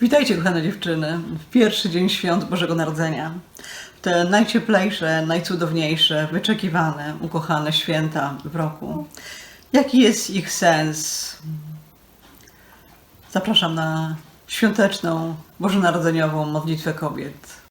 Witajcie, kochane dziewczyny, w pierwszy dzień świąt Bożego Narodzenia. Te najcieplejsze, najcudowniejsze, wyczekiwane, ukochane święta w roku. Jaki jest ich sens? Zapraszam na świąteczną, bożonarodzeniową modlitwę kobiet.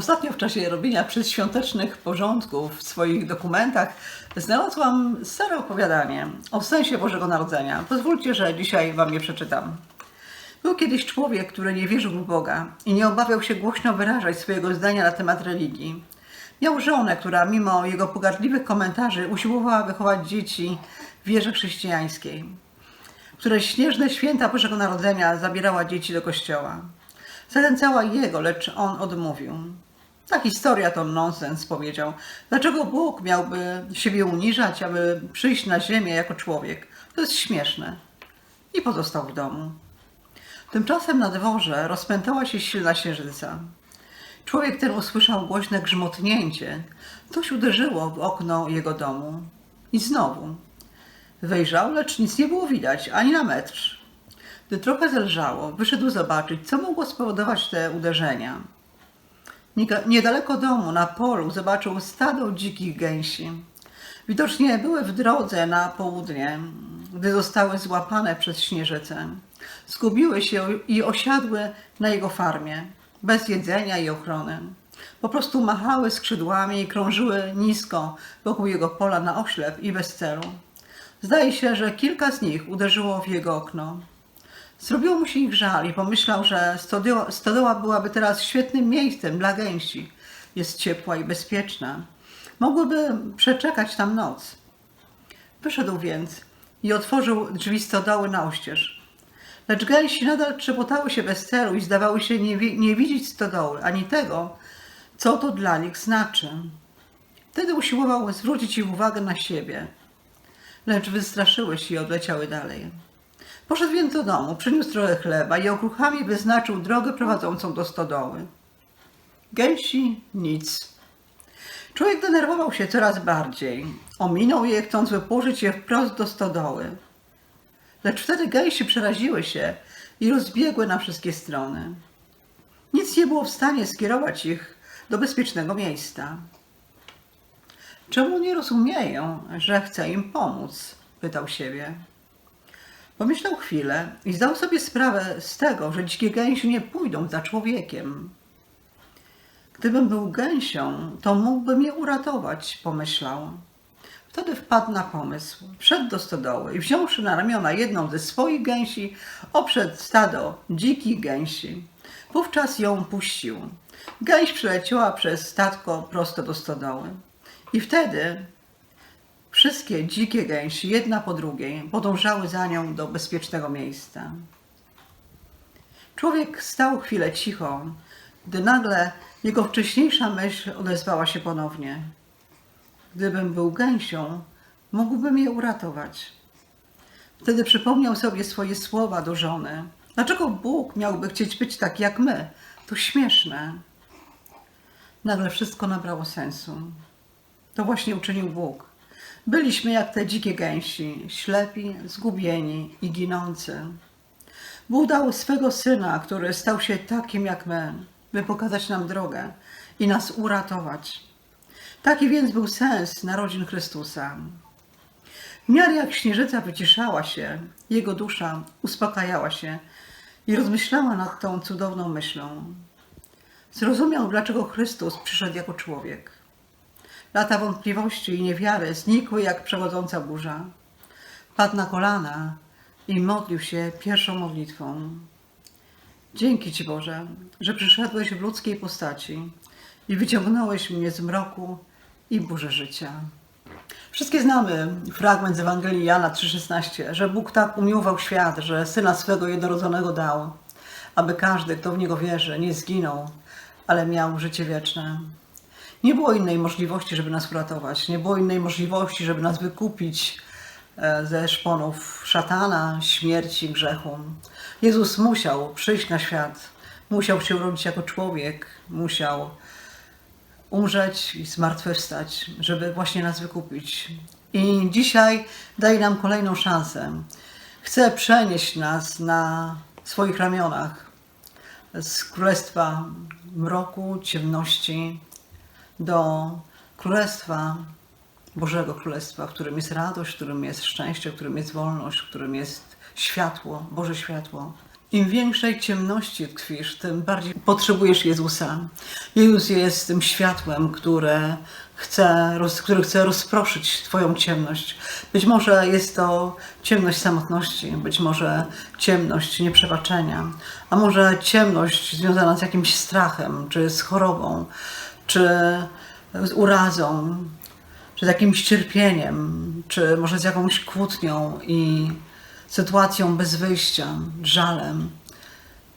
Ostatnio w czasie robienia przedświątecznych porządków w swoich dokumentach znalazłam stare opowiadanie o sensie Bożego Narodzenia. Pozwólcie, że dzisiaj Wam je przeczytam. Był kiedyś człowiek, który nie wierzył w Boga i nie obawiał się głośno wyrażać swojego zdania na temat religii. Miał żonę, która mimo jego pogardliwych komentarzy usiłowała wychować dzieci w wierze chrześcijańskiej, które śnieżne święta Bożego Narodzenia zabierała dzieci do kościoła. Zachęcała jego, lecz on odmówił. Ta historia to nonsens, powiedział. Dlaczego Bóg miałby siebie uniżać, aby przyjść na ziemię jako człowiek? To jest śmieszne. I pozostał w domu. Tymczasem na dworze rozpętała się silna księżyca. Człowiek ten usłyszał głośne grzmotnięcie. Coś uderzyło w okno jego domu. I znowu. Wejrzał, lecz nic nie było widać, ani na metr. Gdy trochę zelżało, wyszedł zobaczyć, co mogło spowodować te uderzenia. Niedaleko domu, na polu, zobaczył stado dzikich gęsi. Widocznie były w drodze na południe, gdy zostały złapane przez śnieżycę. Zgubiły się i osiadły na jego farmie, bez jedzenia i ochrony. Po prostu machały skrzydłami i krążyły nisko wokół jego pola na oślep i bez celu. Zdaje się, że kilka z nich uderzyło w jego okno. Zrobiło mu się ich żal i pomyślał, że stodoła, byłaby teraz świetnym miejscem dla gęsi. Jest ciepła i bezpieczna. Mogłyby przeczekać tam noc. Wyszedł więc i otworzył drzwi stodoły na oścież. Lecz gęsi nadal trzepotały się bez celu i zdawały się nie, nie widzieć stodoły, ani tego, co to dla nich znaczy. Wtedy usiłował zwrócić ich uwagę na siebie, lecz wystraszyły się i odleciały dalej. Poszedł więc do domu, przyniósł trochę chleba i okruchami wyznaczył drogę prowadzącą do stodoły. Gęsi nic. Człowiek denerwował się coraz bardziej. Ominął je, chcąc wypłożyć je wprost do stodoły. Lecz wtedy gęsi przeraziły się i rozbiegły na wszystkie strony. Nic nie było w stanie skierować ich do bezpiecznego miejsca. Czemu nie rozumieją, że chcę im pomóc? pytał siebie. Pomyślał chwilę i zdał sobie sprawę z tego, że dzikie gęsi nie pójdą za człowiekiem. Gdybym był gęsią, to mógłby mnie uratować, pomyślał. Wtedy wpadł na pomysł. Wszedł do stodoły i wziąwszy na ramiona jedną ze swoich gęsi, oprzedł stado dzikich gęsi. Wówczas ją puścił. Gęś przyleciała przez statko prosto do stodoły. I wtedy Wszystkie dzikie gęsi, jedna po drugiej, podążały za nią do bezpiecznego miejsca. Człowiek stał chwilę cicho, gdy nagle jego wcześniejsza myśl odezwała się ponownie. Gdybym był gęsią, mógłbym je uratować. Wtedy przypomniał sobie swoje słowa do żony. Dlaczego Bóg miałby chcieć być tak jak my? To śmieszne. Nagle wszystko nabrało sensu. To właśnie uczynił Bóg. Byliśmy jak te dzikie gęsi, ślepi, zgubieni i ginący. Bóg dał swego syna, który stał się takim jak my, by pokazać nam drogę i nas uratować. Taki więc był sens narodzin Chrystusa. W miarę jak śnieżyca wyciszała się, jego dusza uspokajała się i rozmyślała nad tą cudowną myślą. Zrozumiał, dlaczego Chrystus przyszedł jako człowiek. Lata wątpliwości i niewiary znikły jak przechodząca burza. Padł na kolana i modlił się pierwszą modlitwą. Dzięki Ci Boże, że przyszedłeś w ludzkiej postaci i wyciągnąłeś mnie z mroku i burzy życia. Wszystkie znamy fragment z Ewangelii Jana 3,16, że Bóg tak umiłował świat, że Syna swego jednorodzonego dał, aby każdy, kto w Niego wierzy, nie zginął, ale miał życie wieczne. Nie było innej możliwości, żeby nas uratować. Nie było innej możliwości, żeby nas wykupić e, ze szponów szatana, śmierci, grzechu. Jezus musiał przyjść na świat, musiał się urodzić jako człowiek, musiał umrzeć i zmartwychwstać, żeby właśnie nas wykupić. I dzisiaj daje nam kolejną szansę. Chce przenieść nas na swoich ramionach z królestwa mroku, ciemności do królestwa Bożego Królestwa, w którym jest radość, w którym jest szczęście, w którym jest wolność, w którym jest światło, Boże światło. Im większej ciemności tkwisz, tym bardziej potrzebujesz Jezusa. Jezus jest tym światłem, które chce, który chce rozproszyć Twoją ciemność. Być może jest to ciemność samotności, być może ciemność nieprzebaczenia, a może ciemność związana z jakimś strachem, czy z chorobą, czy z urazą, czy z jakimś cierpieniem, czy może z jakąś kłótnią i sytuacją bez wyjścia, żalem.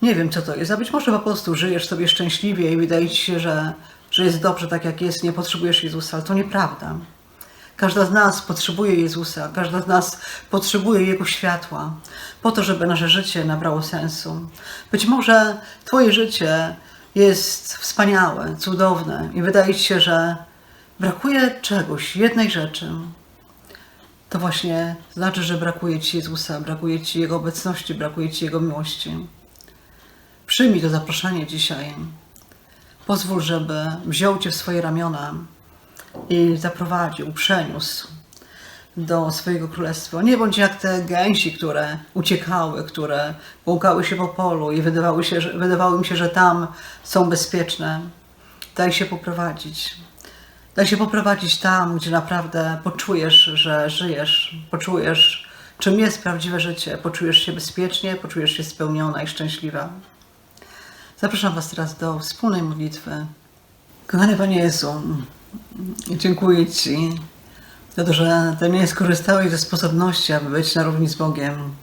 Nie wiem, co to jest, a być może po prostu żyjesz sobie szczęśliwie i wydaje ci się, że, że jest dobrze tak, jak jest, nie potrzebujesz Jezusa, ale to nieprawda. Każda z nas potrzebuje Jezusa, każda z nas potrzebuje Jego światła, po to, żeby nasze życie nabrało sensu. Być może Twoje życie jest wspaniałe, cudowne i wydaje Ci się, że brakuje czegoś, jednej rzeczy. To właśnie znaczy, że brakuje Ci Jezusa, brakuje Ci Jego obecności, brakuje Ci Jego miłości. Przyjmij to zaproszenie dzisiaj. Pozwól, żeby wziął Cię w swoje ramiona i zaprowadził, przeniósł do swojego królestwa. Nie bądź jak te gęsi, które uciekały, które błąkały się po polu i wydawały, się, że, wydawało się, że tam są bezpieczne. Daj się poprowadzić. Daj się poprowadzić tam, gdzie naprawdę poczujesz, że żyjesz, poczujesz, czym jest prawdziwe życie, poczujesz się bezpiecznie, poczujesz się spełniona i szczęśliwa. Zapraszam Was teraz do wspólnej modlitwy. Kochany Panie Jezu, dziękuję Ci to, że Ty nie skorzystałeś ze sposobności, aby być na równi z Bogiem,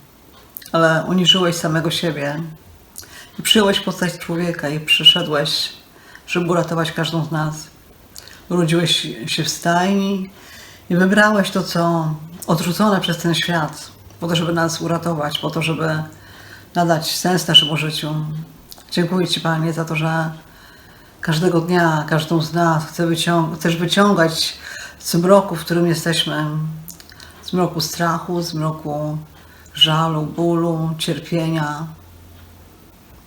ale uniżyłeś samego siebie i przyjąłeś postać człowieka i przyszedłeś, żeby uratować każdą z nas. Urodziłeś się w stajni i wybrałeś to, co odrzucone przez ten świat, po to, żeby nas uratować, po to, żeby nadać sens naszemu życiu. Dziękuję Ci, Panie, za to, że każdego dnia, każdą z nas chcesz wyciągać z mroku, w którym jesteśmy, z mroku strachu, z mroku żalu, bólu, cierpienia.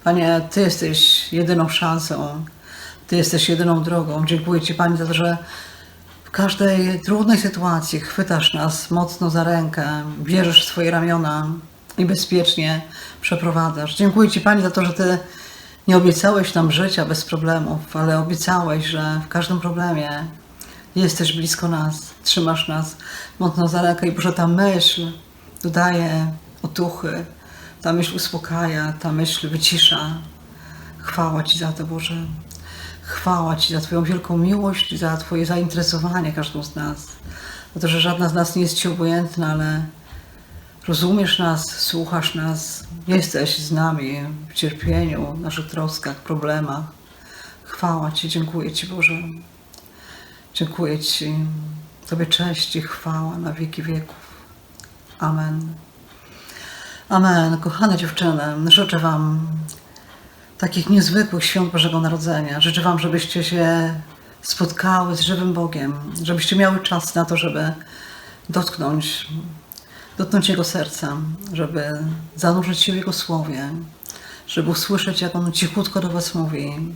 Panie, Ty jesteś jedyną szansą, Ty jesteś jedyną drogą. Dziękuję Ci, Panie, za to, że w każdej trudnej sytuacji chwytasz nas mocno za rękę, bierzesz w swoje ramiona i bezpiecznie przeprowadzasz. Dziękuję Ci, Panie, za to, że Ty nie obiecałeś nam życia bez problemów, ale obiecałeś, że w każdym problemie jesteś blisko nas, trzymasz nas mocno za rękę i Boże, ta myśl dodaje otuchy, ta myśl uspokaja, ta myśl wycisza. Chwała Ci za to, Boże. Chwała Ci za Twoją wielką miłość, za Twoje zainteresowanie każdą z nas. Za to, że żadna z nas nie jest Ci obojętna, ale rozumiesz nas, słuchasz nas, jesteś z nami w cierpieniu, naszych troskach, problemach. Chwała Ci, dziękuję Ci, Boże. Dziękuję Ci. Tobie cześć i chwała na wieki wieków. Amen. Amen. Kochane dziewczyny, życzę Wam takich niezwykłych świąt Bożego Narodzenia. Życzę Wam, żebyście się spotkały z żywym Bogiem, żebyście miały czas na to, żeby dotknąć, dotknąć Jego serca, żeby zanurzyć się w Jego słowie, żeby usłyszeć, jak On cichutko do Was mówi.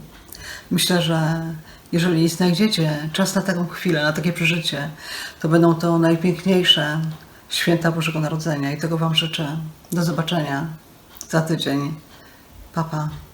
Myślę, że jeżeli znajdziecie czas na taką chwilę, na takie przeżycie, to będą to najpiękniejsze święta Bożego Narodzenia i tego Wam życzę. Do zobaczenia za tydzień. Papa. Pa.